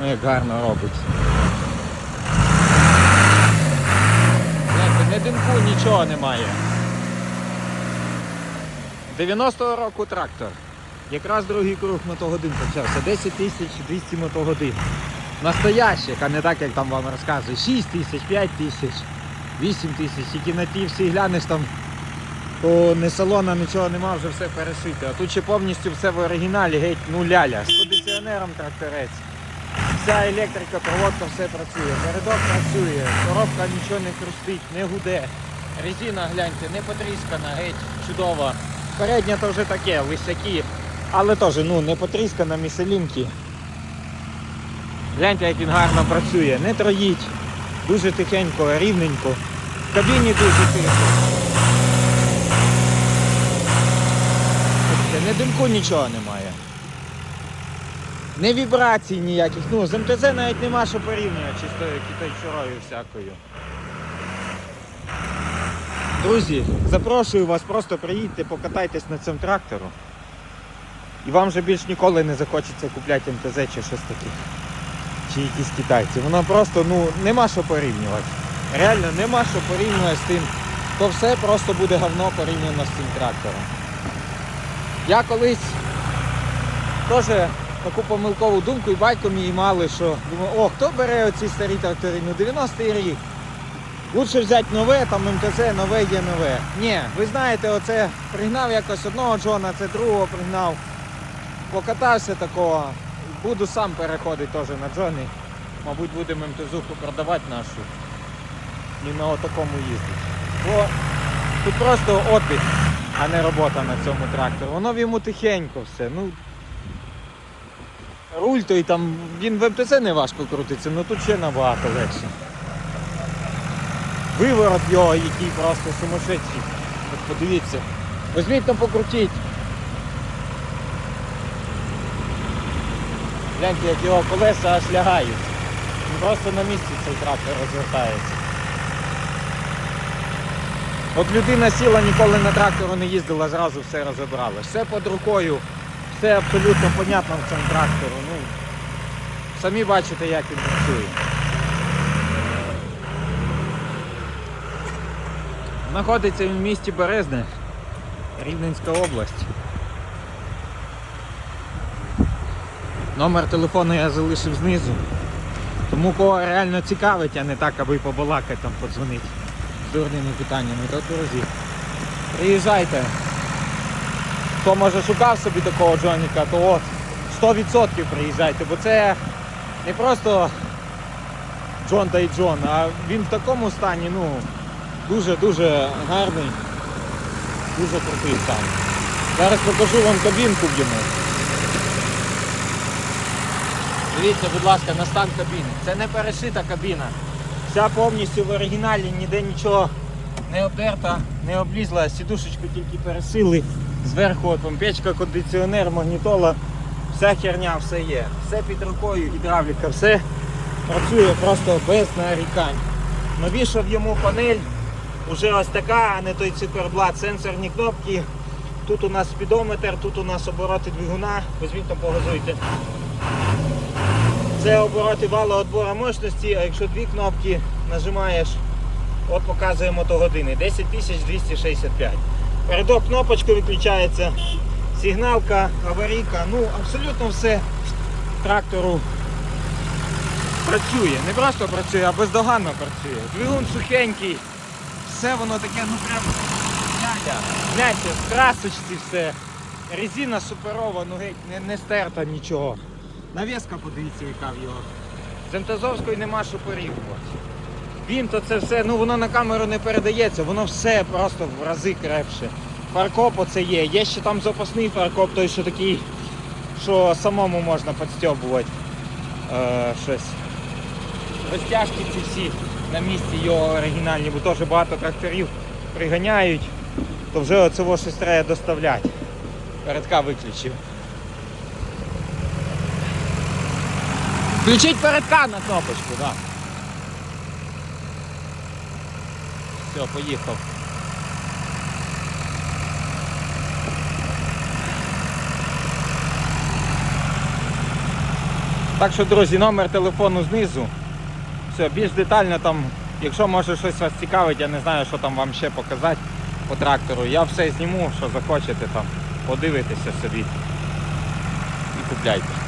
як гарно робить. Гляньте, не димку, нічого немає. 90-го року трактор. Якраз другий круг мотогодин почався. 10 тисяч 200 мотогодин. Настоящих, а не так, як там вам розказують. 6 тисяч, 5 тисяч, 8 тисяч. Тільки на ті всі глянеш там, то не салона, нічого нема, вже все перешите. А тут ще повністю все в оригіналі, геть ну ляля. З кондиціонером тракторець. Вся електрика, проводка, все працює. Передок працює, коробка нічого не хрустить, не гуде. Резина, гляньте, не потріскана, геть чудова. Передня то вже таке, лисяки, але теж ну, не потріскана міселінки. Гляньте, як він гарно працює, не троїть, дуже тихенько, рівненько. В кабіні дуже тихо. Не димку нічого немає. Не вібрацій ніяких. Ну, з МТЗ навіть нема що порівнювати з тою китайчурою всякою. Друзі, запрошую вас, просто приїдьте, покатайтесь на цьому трактору. І вам вже більш ніколи не захочеться купляти МТЗ чи щось таке. Чи якісь китайці. Воно просто ну, нема що порівнювати. Реально нема що порівнювати з тим. То все просто буде говно порівняно з цим трактором. Я колись теж таку помилкову думку і байку мій мали, що думаю, о, хто бере оці старі трактори? Ну 90-й рік. Лучше взяти нове, там МТЗ, нове є нове. Ні, ви знаєте, оце пригнав якось одного Джона, це другого пригнав. Покатався такого. Буду сам переходити теж на Джоні. Мабуть, будемо МТЗуху продавати нашу. І на отакому їздити. Бо тут просто отдих, а не робота на цьому тракторі. Воно йому тихенько все. Ну, руль той там, він в МТЗ не важко крутиться, але тут ще набагато легше. Виворот його, який просто сумасшедший. От подивіться. Візьміть там покрутіть. Гляньте, як його колеса аж лягають. Він просто на місці цей трактор розвертається. От людина сіла, ніколи на трактору не їздила, зразу все розібрала. Все під рукою, все абсолютно понятно в цьому трактору. Ну, самі бачите, як він працює. Знаходиться він в місті Березне, Рівненська область. Номер телефону я залишив знизу. Тому кого реально цікавить, а не так, аби побалакати там подзвонити з дурними питаннями, то друзі. Приїжджайте. Хто може шукав собі такого Джоніка, то от 100% приїжджайте, бо це не просто Джон та й Джон, а він в такому стані, ну, дуже-дуже гарний, дуже крутий стан. Зараз покажу вам кабінку в йому. Дивіться, будь ласка, на стан кабіни. Це не перешита кабіна. Вся повністю в оригіналі, ніде нічого не обдерта, не облізла, сідушечку тільки пересили. Зверху помпечка, кондиціонер, магнітола, вся херня, все є. Все під рукою, гідравліка, все працює просто без нарікань. Навішав йому панель, уже ось така, а не той циферблат, сенсорні кнопки. Тут у нас спідометр, тут у нас обороти двигуна, візьміть там погазуйте. Це обороти вала відбору мощності, а якщо дві кнопки нажимаєш, от показує мотогодини. 10265. Передок кнопочка виключається, сигналка, аварійка, ну абсолютно все трактору працює. Не просто працює, а бездоганно працює. Двигун сухенький, все воно таке, ну прям. Гляньте, в красочці все. Резина суперова, ну геть не, не стерта нічого. Навіска, подивіться, яка в його. З МТЗовською нема що порівнювати. Він то це все, ну воно на камеру не передається, воно все просто в рази крепше. Фаркоп оце є. Є ще там запасний фаркоп, той що такий, що самому можна підстьобувати е, щось. Розтяжки ці всі на місці його оригінальні, бо теж багато тракторів приганяють, то вже оцього щось треба доставляти. Передка виключив. Включіть передка на кнопочку, так. Да. Все, поїхав. Так що, друзі, номер телефону знизу. Все, більш детально там, якщо може щось вас цікавить, я не знаю, що там вам ще показати по трактору. Я все зніму, що захочете там, подивитеся собі і купляйте.